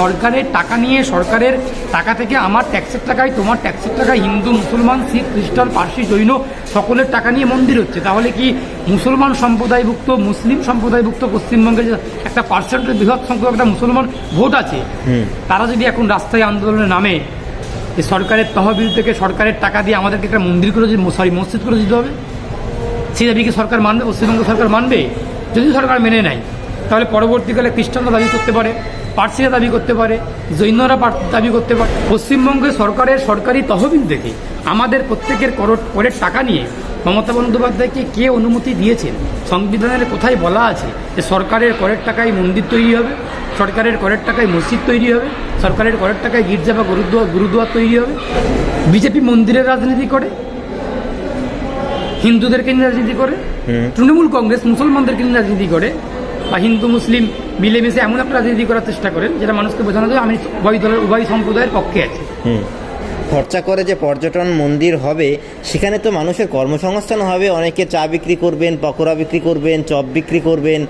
সরকারের টাকা নিয়ে সরকারের টাকা থেকে আমার ট্যাক্সের টাকায় তোমার ট্যাক্সের টাকায় হিন্দু মুসলমান শিখ খ্রিস্টান পার্সি জৈন সকলের টাকা নিয়ে মন্দির হচ্ছে। তাহলে কি মুসলমান সম্প্রদায়ভুক্ত মুসলিম সম্প্রদায়ভুক্ত পশ্চিমবঙ্গে যে একটা পার্সেন্টের বৃহৎ সংখ্যক একটা মুসলমান ভোট আছে তারা যদি এখন রাস্তায় আন্দোলনে নামে যে সরকারের তহবিল থেকে সরকারের টাকা দিয়ে আমাদেরকে একটা মন্দির করে সরি মসজিদ করে দিতে হবে? সেই দাবি কি সরকার মানবে? পশ্চিমবঙ্গ সরকার মানবে? যদি সরকার মেনে নেয় তাহলে পরবর্তীকালে খ্রিস্টানরা দাবি করতে পারে। পার্সিরা দাবি করতে পারে জৈনরা দাবি করতে পারে। পশ্চিমবঙ্গে সরকারের সরকারি তহবিল থেকে আমাদের প্রত্যেকের কর- করের টাকা নিয়ে মমতা বন্দ্যোপাধ্যায়কে কে অনুমতি দিয়েছেন সংবিধানের কোথায় বলা আছে যে সরকারের করের টাকায় মন্দির তৈরি হবে সরকারের করের টাকায় মসজিদ তৈরি হবে সরকারের করের টাকায় গির্জা বা গুরুদ্বার গুরুদুয়ার তৈরি হবে? বিজেপি মন্দিরের রাজনীতি করে? হিন্দুদেরকে নিয়ে রাজনীতি করে? তৃণমূল কংগ্রেস মুসলমানদেরকে নিয়ে রাজনীতি করে? বা হিন্দু মুসলিম মিলেমিশে এমন একটা রাজনীতি করার চেষ্টা করেন যেটা মানুষকে বোঝানো যায়, আমি উভয় দলের, উভয় সম্প্রদায়ের পক্ষে আছি। খরচা করে যে পর্যটন মন্দির হবে, সেখানে তো মানুষের কর্মসংস্থান হবে। অনেকে চা বিক্রি করবেন, পকোড়া বিক্রি করবেন, চপ বিক্রি করবেন।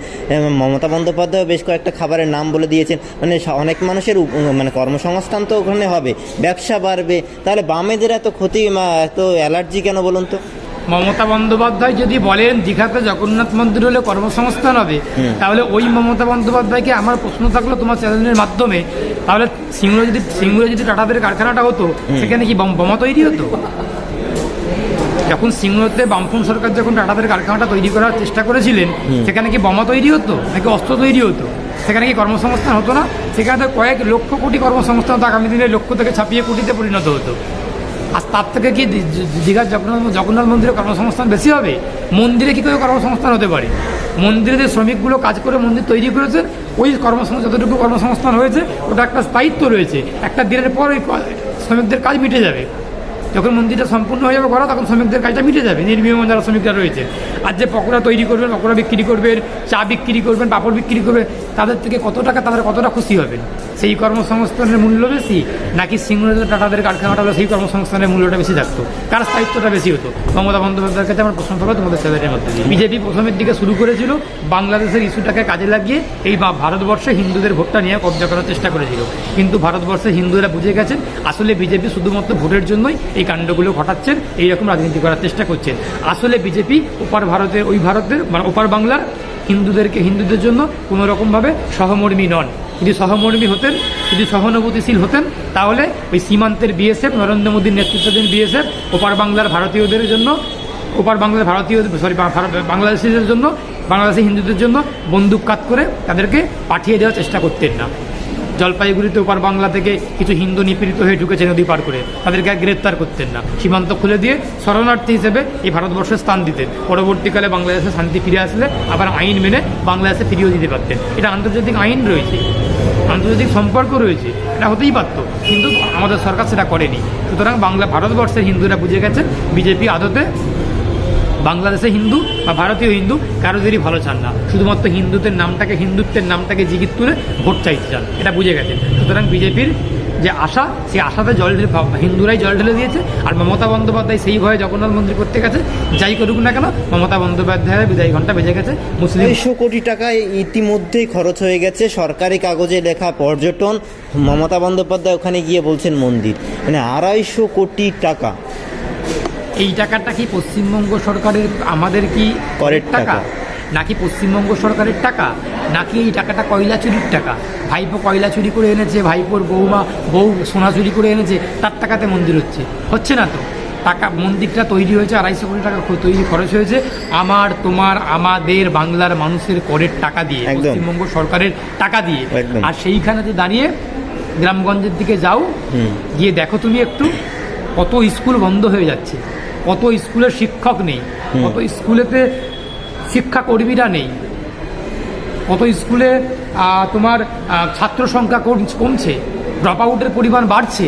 মমতা বন্দ্যোপাধ্যায় বেশ কয়েকটা খাবারের নাম বলে দিয়েছেন। মানে অনেক মানুষের মানে কর্মসংস্থান তো ওখানে হবে। ব্যবসা বাড়বে। তাহলে বামেদের এত ক্ষতি এত অ্যালার্জি কেন বলুন তো? মমতা বন্দ্যোপাধ্যায় যদি বলেন দীঘাতে জগন্নাথ মন্দির হলে কর্মসংস্থান হবে তাহলে ওই মমতা বন্দ্যোপাধ্যায়কে আমার প্রশ্ন থাকল তোমার চ্যানেলের মাধ্যমে তাহলে সিঙ্গুরে যদি সিঙ্গুরে যদি টাটাদের কারখানাটা হতো সেখানে কি বম- তৈরি হতো? যখন সিঙ্গুরতে বামফ্রন্ট সরকার যখন টাটাদের কারখানাটা তৈরি করার চেষ্টা করেছিলেন সেখানে কি বোমা তৈরি হতো নাকি অস্ত্র তৈরি হতো? সেখানে কি কর্মসংস্থান হতো না? সেখানে কয়েক লক্ষ কোটি কর্মসংস্থান হতো আগামী দিনে লক্ষ থেকে ছাপিয়ে কোটিতে পরিণত হতো। আর তার থেকে কি দীঘার জগন্নাথ জগন্নাথ মন্দিরে কর্মসংস্থান বেশি হবে? মন্দিরে কী করে কর্মসংস্থান হতে পারে? মন্দিরে যে শ্রমিকগুলো কাজ করে মন্দির তৈরি করেছে, ওই কর্মসংস্থান যতটুকু কর্মসংস্থান হয়েছে, ওটা একটা স্থায়িত্ব রয়েছে। একটা দিনের পর ওই শ্রমিকদের কাজ মিটে যাবে। যখন মন্দিরটা সম্পূর্ণ হয়ে যাবে করা তখন শ্রমিকদের কাজটা মিটে যাবে। নির্মীয় যারা শ্রমিকরা রয়েছে। আর যে পকোড়া তৈরি করবেন পকোড়া বিক্রি করবেন চা বিক্রি করবেন পাপড় বিক্রি করবেন তাদের থেকে কত টাকা, তাদের কতটা খুশি হবেন সেই কর্মসংস্থানের মূল্য বেশি? নাকি সিঙ্গুরের টাটাদের কারখানাটা সেই কর্মসংস্থানের মূল্যটা বেশি থাকতো? কার স্থায়িত্বটা বেশি হতো? মমতা বন্দ্যোপাধ্যায়ের কাছে আমার প্রশ্ন থাকবে তোমাদের চ্যানেলের মধ্যে বিজেপি প্রথমের দিকে শুরু করেছিল বাংলাদেশের ইস্যুটাকে কাজে লাগিয়ে এই ভারতবর্ষে হিন্দুদের ভোটটা নিয়ে কবজা করার চেষ্টা করেছিল। কিন্তু ভারতবর্ষে হিন্দুরা বুঝে গেছেন, আসলে বিজেপি শুধুমাত্র ভোটের জন্যই এই কাণ্ডগুলো ঘটাচ্ছেন, এইরকম রাজনীতি করার চেষ্টা করছেন। আসলে বিজেপি, ওপার ভারতের, ওই ভারতের মানে ওপার বাংলার হিন্দুদেরকে, হিন্দুদের জন্য কোনো রকমভাবে সহমর্মী নন। যদি সহমর্মী হতেন, যদি সহানুভূতিশীল হতেন, তাহলে ওই সীমান্তের বিএসএফ নরেন্দ্র মোদীর নেতৃত্বাধীন বিএসএফ ওপার বাংলার ভারতীয়দের জন্য, ওপার বাংলার ভারতীয় সরি বাংলাদেশিদের জন্য, বাংলাদেশি হিন্দুদের জন্য বন্দুক কাত করে তাদেরকে পাঠিয়ে দেওয়ার চেষ্টা করতেন না। জলপাইগুড়িতে ওপার বাংলা থেকে কিছু হিন্দু নিপীড়িত হয়ে ঢুকেছে নদী পার করে। তাদেরকে গ্রেপ্তার করতেন না। সীমান্ত খুলে দিয়ে শরণার্থী হিসেবে এই ভারতবর্ষে স্থান দিতেন। পরবর্তীকালে বাংলাদেশে শান্তি ফিরে আসলে আবার আইন মেনে বাংলাদেশে ফিরিয়েও দিতে পারতেন। এটা আন্তর্জাতিক আইন রয়েছে। আন্তর্জাতিক সম্পর্ক রয়েছে। এটা হতেই পারতো। কিন্তু আমাদের সরকার সেটা করেনি। সুতরাং বাংলা ভারতবর্ষের হিন্দুরা বুঝে গেছে বিজেপি আদতে বাংলাদেশে হিন্দু বা ভারতীয় হিন্দু কারোদেরই ভালো চান না। শুধুমাত্র হিন্দুদের নামটাকে, হিন্দুত্বের নামটাকে জিগিত তুলে ভোট চাইতে চান, এটা বুঝে গেছেন। সুতরাং বিজেপির যে আশা, সেই আশাতে জল ঢেলে হিন্দুরাই জল ঢেলে দিয়েছে, আর মমতা বন্দ্যোপাধ্যায় সেই ভয়ে জগন্নাথ মন্দির করতে গেছে, যাই করুক না কেন, মমতা বন্দ্যোপাধ্যায়ের বিদায় ঘণ্টা বেজে গেছে, মুসলিম দুইশো কোটি টাকা ইতিমধ্যেই খরচ হয়ে গেছে সরকারি কাগজে লেখা পর্যটন। মমতা বন্দ্যোপাধ্যায় ওখানে গিয়ে বলছেন মন্দির। মানে আড়াইশো কোটি টাকা। এই টাকাটা কি পশ্চিমবঙ্গ সরকারের আমাদের কি করের টাকা। নাকি পশ্চিমবঙ্গ সরকারের টাকা নাকি এই টাকাটা কয়লা চুরির টাকা ভাইপো কয়লা চুরি করে এনেছে ভাইপোর বৌমা বউ সোনা চুরি করে এনেছে তার টাকাতে মন্দির হচ্ছে হচ্ছে না তো টাকা মন্দিরটা তৈরি হয়েছে আড়াইশো কোটি টাকা তৈরি খরচ হয়েছে আমার তোমার আমাদের বাংলার মানুষের করের টাকা দিয়ে। পশ্চিমবঙ্গ সরকারের টাকা দিয়ে। আর সেইখানেতে দাঁড়িয়ে গ্রামগঞ্জের দিকে যাও। গিয়ে দেখো তুমি একটু কত স্কুল বন্ধ হয়ে যাচ্ছে কত স্কুলের শিক্ষক নেই কত স্কুলেতে শিক্ষাকর্মীরা নেই কত স্কুলে তোমার ছাত্র সংখ্যা কমছে ড্রপ আউটের পরিমাণ বাড়ছে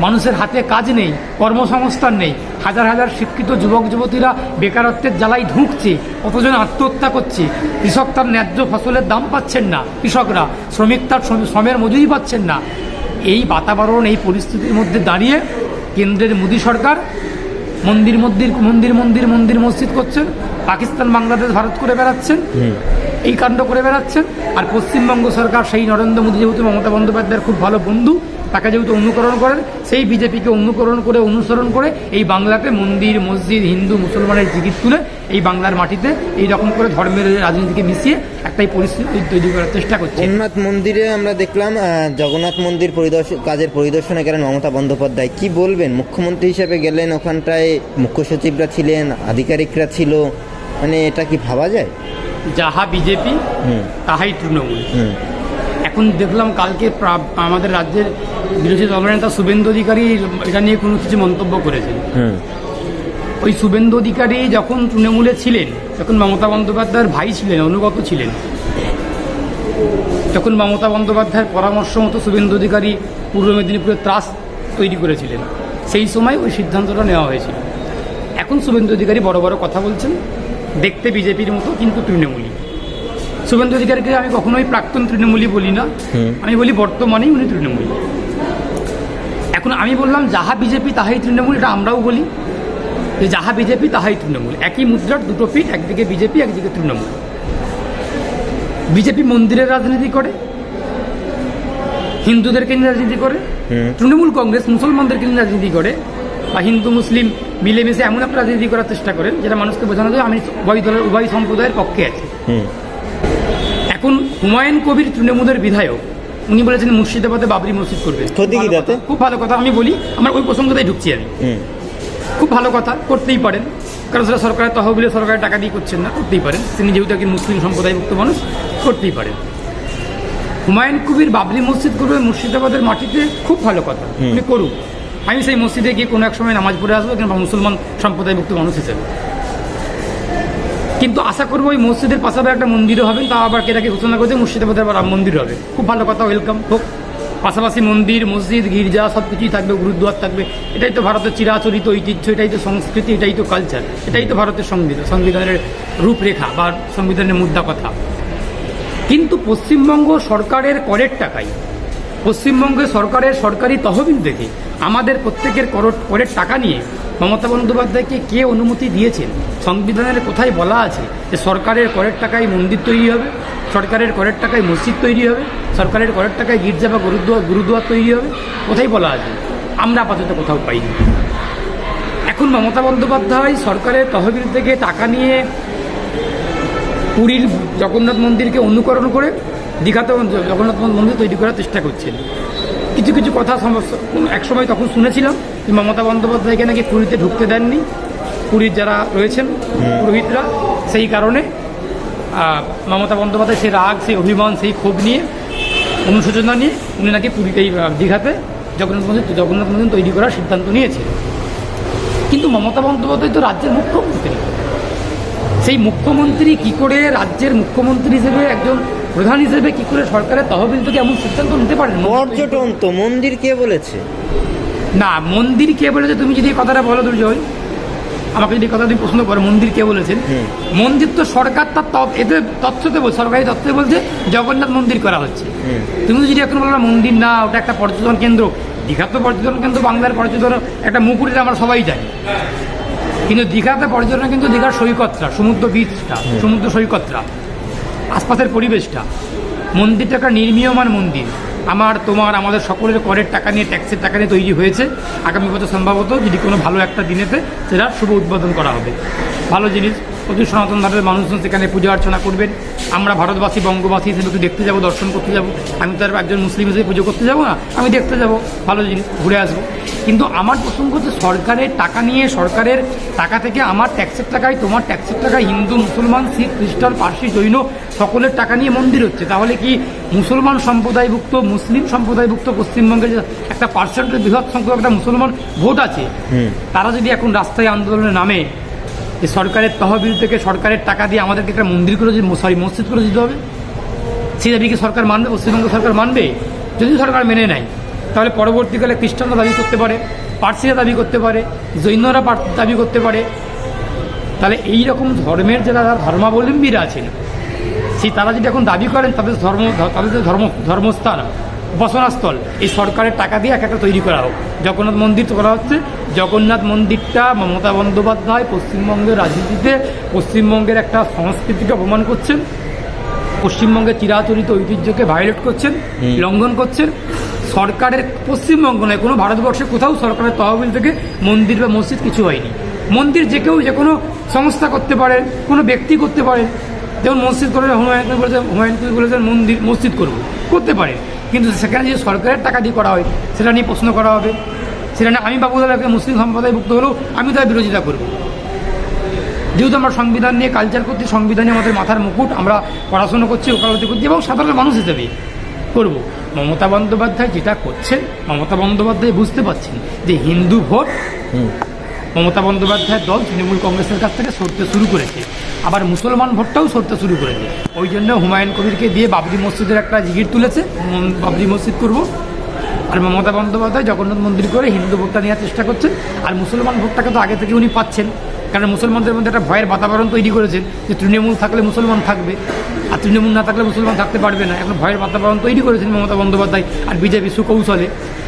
মানুষের হাতে কাজ নেই কর্মসংস্থান নেই হাজার হাজার শিক্ষিত যুবক যুবতীরা বেকারত্বের জ্বালাই ঢুকছে কতজন আত্মহত্যা করছে কৃষক তার ন্যায্য ফসলের দাম পাচ্ছেন না কৃষকরা শ্রমিক তার শ্রমের মজুরি পাচ্ছেন না। এই বাতাবরণ এই পরিস্থিতির মধ্যে দাঁড়িয়ে কেন্দ্রের মোদী সরকার মন্দির মন্দির মন্দির মন্দির মন্দির মসজিদ করছেন। পাকিস্তান বাংলাদেশ ভারত করে বেড়াচ্ছেন। এই কাণ্ড করে বেড়াচ্ছেন। আর পশ্চিমবঙ্গ সরকার সেই নরেন্দ্র মোদী যেহেতু মমতা বন্দ্যোপাধ্যায়ের খুব ভালো বন্ধু, তাকে যেহেতু অনুকরণ করেন, সেই বিজেপিকে অনুকরণ করে, অনুসরণ করে এই বাংলাতে মন্দির, মসজিদ, হিন্দু, মুসলমানের জিগির তুলে এই বাংলার মাটিতে এই রকম করে ধর্মের রাজনীতিকে মিশিয়ে একটাই পরিস্থিতি তৈরি করার চেষ্টা করছে। সোমনাথ মন্দিরে আমরা দেখলাম জগন্নাথ মন্দির পরিদর্শন, কাজের পরিদর্শনে গেলেন মমতা বন্দ্যোপাধ্যায়। কি বলবেন? মুখ্যমন্ত্রী হিসেবে গেলেন, ওখানটায় মুখ্য সচিবরা ছিলেন, আধিকারিকরা ছিল মানে এটা কি ভাবা যায়? যাহা বিজেপি তাহাই তৃণমূল। এখন দেখলাম কালকে আমাদের রাজ্যের বিরোধী দলনেতা শুভেন্দু অধিকারী এটা নিয়ে কোনো কিছু মন্তব্য করেছেন। ওই শুভেন্দু অধিকারী যখন তৃণমূলে ছিলেন তখন মমতা বন্দ্যোপাধ্যায়ের ভাই ছিলেন অনুগত ছিলেন তখন মমতা বন্দ্যোপাধ্যায়ের পরামর্শ মতো শুভেন্দু অধিকারী পূর্ব মেদিনীপুরে ত্রাস তৈরি করেছিলেন। সেই সময় ওই সিদ্ধান্তটা নেওয়া হয়েছিল। এখন শুভেন্দু অধিকারী বড় বড় কথা বলছেন। দেখতে বিজেপির মতো কিন্তু তৃণমূলী শুভেন্দু অধিকারীকে আমি কখনোই প্রাক্তন তৃণমূলী বলি না। আমি বলি বর্তমানেই উনি তৃণমূলী এখন আমি বললাম যাহা বিজেপি তাহাই তৃণমূল এটা আমরাও বলি। যে যাহা বিজেপি তাহাই তৃণমূল। একই মুদ্রার দুটো পিঠ একদিকে বিজেপি একদিকে তৃণমূল। বিজেপি মন্দিরের রাজনীতি করে হিন্দুদেরকে নিয়ে রাজনীতি করে তৃণমূল কংগ্রেস মুসলমানদেরকে নিয়ে রাজনীতি করে বা হিন্দু মুসলিম মিলেমিশে এমন একটা রাজনীতি করার চেষ্টা করেন যেটা মানুষকে বোঝানো যায় আমি উভয় দলের উভয় সম্প্রদায়ের পক্ষে আছি। এখন হুমায়ুন কবির তৃণমূলের বিধায়ক উনি বলেছেন মুর্শিদাবাদে বাবরি মসজিদ করবে। খুব ভালো কথা আমি বলি আমার ওই প্রসঙ্গতেই ঢুকছি আমি। খুব ভালো কথা করতেই পারেন। কারণ সেটা সরকারের তহবিলে সরকারের টাকা দিয়ে করছেন না করতেই পারেন। তিনি যেহেতু একজন মুসলিম সম্প্রদায়ভুক্ত মানুষ করতেই পারেন। হুমায়ুন কবির বাবরি মসজিদ করবে মুর্শিদাবাদের মাটিতে খুব ভালো কথা। উনি করুক। আমি সেই মসজিদে গিয়ে কোনো এক সময় নামাজ পড়ে আসব কিংবা মুসলমান সম্প্রদায়ভুক্ত মানুষ হিসেবে। কিন্তু আশা করব ওই মসজিদের পাশাপাশি একটা মন্দিরও হবে তা আবার কেটাকে ঘোষণা করছে মুর্শিদাবাদের আবার রাম মন্দির হবে। খুব ভালো কথা ওয়েলকাম হোক। পাশাপাশি মন্দির, মসজিদ, গির্জা সব কিছুই থাকবে গুরুদ্বার থাকবে। এটাই তো ভারতের চিরাচরিত ঐতিহ্য, এটাই তো সংস্কৃতি, এটাই তো কালচার এটাই তো ভারতের সংবিধান, সংবিধানের রূপরেখা বা সংবিধানের মুদ্রা কথা কিন্তু পশ্চিমবঙ্গ সরকারের করের টাকায় পশ্চিমবঙ্গে সরকারের সরকারি তহবিল থেকে আমাদের প্রত্যেকের কর- করের টাকা নিয়ে মমতা বন্দ্যোপাধ্যায়কে কে অনুমতি দিয়েছেন? সংবিধানের কোথায় বলা আছে যে সরকারের করের টাকায় মন্দির তৈরি হবে, সরকারের করের টাকায় মসজিদ তৈরি হবে, সরকারের করের টাকায় গির্জা বা গুরুদ্বার গুরুদ্বার তৈরি হবে? কোথায় বলা আছে? আমরা আপাতত কোথাও পাইনি। এখন মমতা বন্দ্যোপাধ্যায় সরকারের তহবিল থেকে টাকা নিয়ে পুরীর জগন্নাথ মন্দিরকে অনুকরণ করে দীঘাতে জগন্নাথ মন্দির তৈরি করার চেষ্টা করছেন কিছু কিছু কথা সমস্যা এক সময় তখন শুনেছিলাম যে মমতা বন্দ্যোপাধ্যায়কে নাকি পুরীতে ঢুকতে দেননি। পুরীর যারা রয়েছেন পুরোহিতরা সেই কারণে মমতা বন্দ্যোপাধ্যায় সেই রাগ সেই অভিমান সেই ক্ষোভ নিয়ে অনুশোচনা নিয়ে উনি নাকি পুরীতে দীঘাতে জগন্নাথ মন্দির জগন্নাথ মন্দির তৈরি করার সিদ্ধান্ত নিয়েছিলেন কিন্তু মমতা বন্দ্যোপাধ্যায় তো রাজ্যের মুখ্যমন্ত্রী। সেই মুখ্যমন্ত্রী কি করে রাজ্যের মুখ্যমন্ত্রী হিসেবে একজন প্রধান হিসেবে কি করে সরকারের তহবিল থেকে এমন সিদ্ধান্ত নিতে পারেন? পর্যটন তো মন্দির কে বলেছে? না মন্দির কে বলেছে? তুমি যদি কথাটা বলো দুর্জয় আমাকে যদি কথা তুমি প্রশ্ন করো মন্দির কে বলেছেন? মন্দির তো সরকার তার এতে তথ্যতে বল সরকারি তথ্যে বলছে জগন্নাথ মন্দির করা হচ্ছে। তুমি যদি এখন বলো মন্দির না ওটা একটা পর্যটন কেন্দ্র দীঘা তো পর্যটন কেন্দ্র বাংলার পর্যটন একটা মুকুরিতে আমরা সবাই জানি। কিন্তু দীঘাতে পর্যটন কিন্তু দীঘার সৈকতটা সমুদ্র বীচটা সমুদ্র সৈকতটা। আশপাশের পরিবেশটা। মন্দিরটা একটা নির্মীয়মান মন্দির। আমার, তোমার, আমাদের সকলের করের টাকা নিয়ে, ট্যাক্সের টাকা নিয়ে তৈরি হয়েছে। আগামী বছর সম্ভবত যদি কোনো ভালো একটা দিনেতে সেটা শুভ উদ্বোধন করা হবে। ভালো জিনিস। প্রচুর সনাতন ধর্মের মানুষজন সেখানে পূজা অর্চনা করবেন। আমরা ভারতবাসী বঙ্গবাসী হিসেবে একটু দেখতে যাব দর্শন করতে যাব। আমি তো আর একজন মুসলিম হিসেবে পুজো করতে যাব না আমি দেখতে যাব ভালো জিনিস ঘুরে আসব। কিন্তু আমার প্রসঙ্গ হচ্ছে সরকারের টাকা নিয়ে সরকারের টাকা থেকে আমার ট্যাক্সের টাকায় তোমার ট্যাক্সের টাকায় হিন্দু মুসলমান শিখ খ্রিস্টান পার্সি জৈন সকলের টাকা নিয়ে মন্দির হচ্ছে। তাহলে কি মুসলমান সম্প্রদায়ভুক্ত মুসলিম সম্প্রদায়ভুক্ত পশ্চিমবঙ্গের যে একটা পার্সেন্টের বৃহৎ সংখ্যক একটা মুসলমান ভোট আছে? তারা যদি এখন রাস্তায় আন্দোলনে নামে যে সরকারের তহবিল থেকে সরকারের টাকা দিয়ে আমাদেরকে একটা মন্দির করে সরি মসজিদ করে দিতে হবে। সেই দাবি কি সরকার মানবে, পশ্চিমবঙ্গ সরকার মানবে? যদি সরকার মেনে নেয়, তাহলে পরবর্তীকালে খ্রিস্টানরা দাবি করতে পারে, পার্সিরা দাবি করতে পারে, জৈনরা দাবি করতে পারে। তাহলে এই রকম ধর্মের যারা ধর্মাবলম্বীরা আছেন, সেই তারা যদি এখন দাবি করেন, তাদের ধর্ম তাদের ধর্ম ধর্মস্থান। উপাসনাস্থল এই সরকারের টাকা দিয়ে এক একটা তৈরি করা হোক। জগন্নাথ মন্দির তো করা হচ্ছে। জগন্নাথ মন্দিরটা মমতা বন্দ্যোপাধ্যায় পশ্চিমবঙ্গের রাজনীতিতে পশ্চিমবঙ্গের একটা সংস্কৃতিকে অপমান করছেন। পশ্চিমবঙ্গের চিরাচরিত ঐতিহ্যকে ভায়োলেট করছেন লঙ্ঘন করছেন। সরকারের পশ্চিমবঙ্গ নয় কোনো ভারতবর্ষে কোথাও সরকারের তহবিল থেকে মন্দির বা মসজিদ কিছু হয়নি। মন্দির যে কেউ যে কোনো সংস্থা করতে পারেন কোনো ব্যক্তি করতে পারেন যেমন মসজিদ করে হুমায়ুন কবির বলেছেন হুমায়ুন কবির বলেছেন মন্দির মসজিদ করব। করতে পারে। কিন্তু সেখানে যে সরকারের টাকা দিয়ে করা হয় সেটা নিয়ে প্রশ্ন করা হবে। সেটা নিয়ে আমি বাবুদালাকে মুসলিম সম্প্রদায়ভুক্ত হলেও আমি তার বিরোধিতা করব। যেহেতু আমরা সংবিধান নিয়ে কালচার করছি সংবিধানে আমাদের মাথার মুকুট আমরা পড়াশোনা করছি ওকালতি করছি এবং সাধারণ মানুষ হিসেবে করব। মমতা বন্দ্যোপাধ্যায় যেটা করছেন মমতা বন্দ্যোপাধ্যায় বুঝতে পারছেন যে হিন্দু ভোট মমতা বন্দ্যোপাধ্যায়ের দল তৃণমূল কংগ্রেসের কাছ থেকে সরতে শুরু করেছে। আবার মুসলমান ভোটটাও সরতে শুরু করেছে ওই জন্য হুমায়ুন কবিরকে দিয়ে বাবরি মসজিদের একটা জিগির তুলেছে বাবরি মসজিদ করব। আর মমতা বন্দ্যোপাধ্যায় জগন্নাথ মন্দির করে হিন্দু ভোটটা নেওয়ার চেষ্টা করছেন। আর মুসলমান ভোটটাকে তো আগে থেকে উনি পাচ্ছেন কারণ মুসলমানদের মধ্যে একটা ভয়ের বাতাবরণ তৈরি করেছেন যে তৃণমূল থাকলে মুসলমান থাকবে, আর তৃণমূল না থাকলে মুসলমান থাকতে পারবে না। এখন ভয়ের বাতাবরণ তৈরি করেছেন মমতা বন্দ্যোপাধ্যায় আর বিজেপি সুকৌশলে।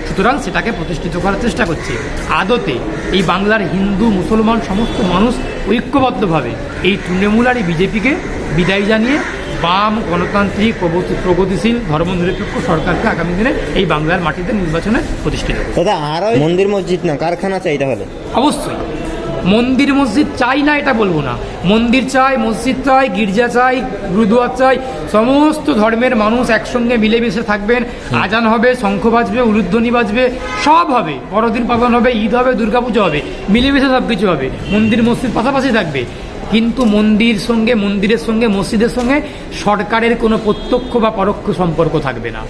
সুতরাং সেটাকে প্রতিষ্ঠিত করার চেষ্টা করছে। আদতে এই বাংলার হিন্দু মুসলমান সমস্ত মানুষ ঐক্যবদ্ধভাবে এই তৃণমূল আর এই বিজেপিকে বিদায় জানিয়ে বাম গণতান্ত্রিক প্রগতি- প্রগতিশীল ধর্মনিরপেক্ষ সরকারকে আগামী দিনে এই বাংলার মাটিতে নির্বাচনে প্রতিষ্ঠিত দাদা আরও মন্দির মসজিদ না কারখানা চাই তাহলে? অবশ্যই। মন্দির মসজিদ চাই না এটা বলব না। মন্দির চাই মসজিদ চাই গির্জা চাই গুরুদুয়ার চাই সমস্ত ধর্মের মানুষ একসঙ্গে মিলেমিশে থাকবেন। আজান হবে শঙ্খ বাজবে উলুধ্বনি বাজবে সব হবে। বড়দিন পালন হবে ঈদ হবে দুর্গাপুজো হবে মিলেমিশে সব কিছু হবে। মন্দির মসজিদ পাশাপাশি থাকবে। কিন্তু মন্দির সঙ্গে মন্দিরের সঙ্গে মসজিদের সঙ্গে সরকারের কোনো প্রত্যক্ষ বা পরোক্ষ সম্পর্ক থাকবে না।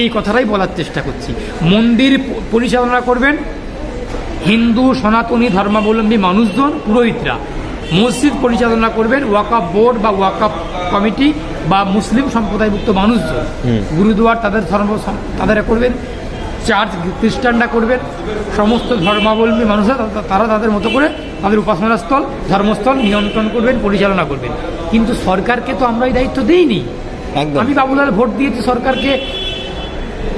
এই কথাটাই বলার চেষ্টা করছি। মন্দির পরিচালনা করবেন হিন্দু সনাতনী ধর্মাবলম্বী মানুষজন পুরোহিতরা। মসজিদ পরিচালনা করবেন ওয়াকাপ বোর্ড বা ওয়াকাপ কমিটি বা মুসলিম সম্প্রদায়ভুক্ত মানুষজন। গুরুদুয়ার তাদের ধর্ম তাদের করবেন চার্চ খ্রিস্টানরা করবেন সমস্ত ধর্মাবলম্বী মানুষরা তারা তাদের মতো করে তাদের উপাসনাস্থল ধর্মস্থল নিয়ন্ত্রণ করবেন পরিচালনা করবেন। কিন্তু সরকারকে তো আমরা এই দায়িত্ব দিইনি। আমি বাবুলাল ভোট দিয়েছি সরকারকে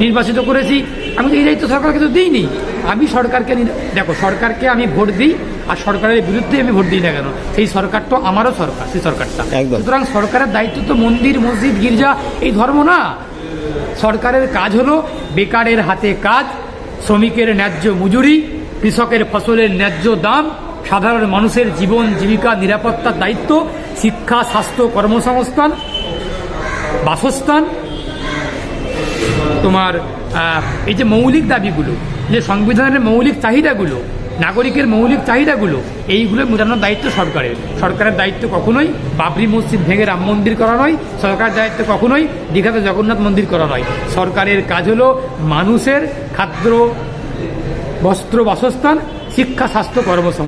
নির্বাচিত করেছি। আমি তো এই দায়িত্ব সরকারকে তো দিইনি। আমি সরকারকে দেখো সরকারকে আমি ভোট দিই আর সরকারের বিরুদ্ধে আমি ভোট দিই না কেন? সেই সরকার তো আমারও সরকার সেই সরকারটা। সুতরাং সরকারের দায়িত্ব তো মন্দির মসজিদ গির্জা এই ধর্ম না। সরকারের কাজ হলো বেকারের হাতে কাজ শ্রমিকের ন্যায্য মজুরি কৃষকের ফসলের ন্যায্য দাম সাধারণ মানুষের জীবন জীবিকা নিরাপত্তার দায়িত্ব শিক্ষা স্বাস্থ্য কর্মসংস্থান বাসস্থান তোমার এই যে মৌলিক দাবিগুলো, যে সংবিধানের মৌলিক চাহিদাগুলো, নাগরিকের মৌলিক চাহিদাগুলো এইগুলো মেটানোর দায়িত্ব সরকারের। সরকারের দায়িত্ব কখনোই বাবরি মসজিদ ভেঙে রাম মন্দির করা নয়, সরকারের দায়িত্ব কখনোই দীঘাতে জগন্নাথ মন্দির করা নয়। সরকারের কাজ হলো মানুষের খাদ্য, বস্ত্র, বাসস্থান, শিক্ষা, স্বাস্থ্য, কর্মসংস্থান।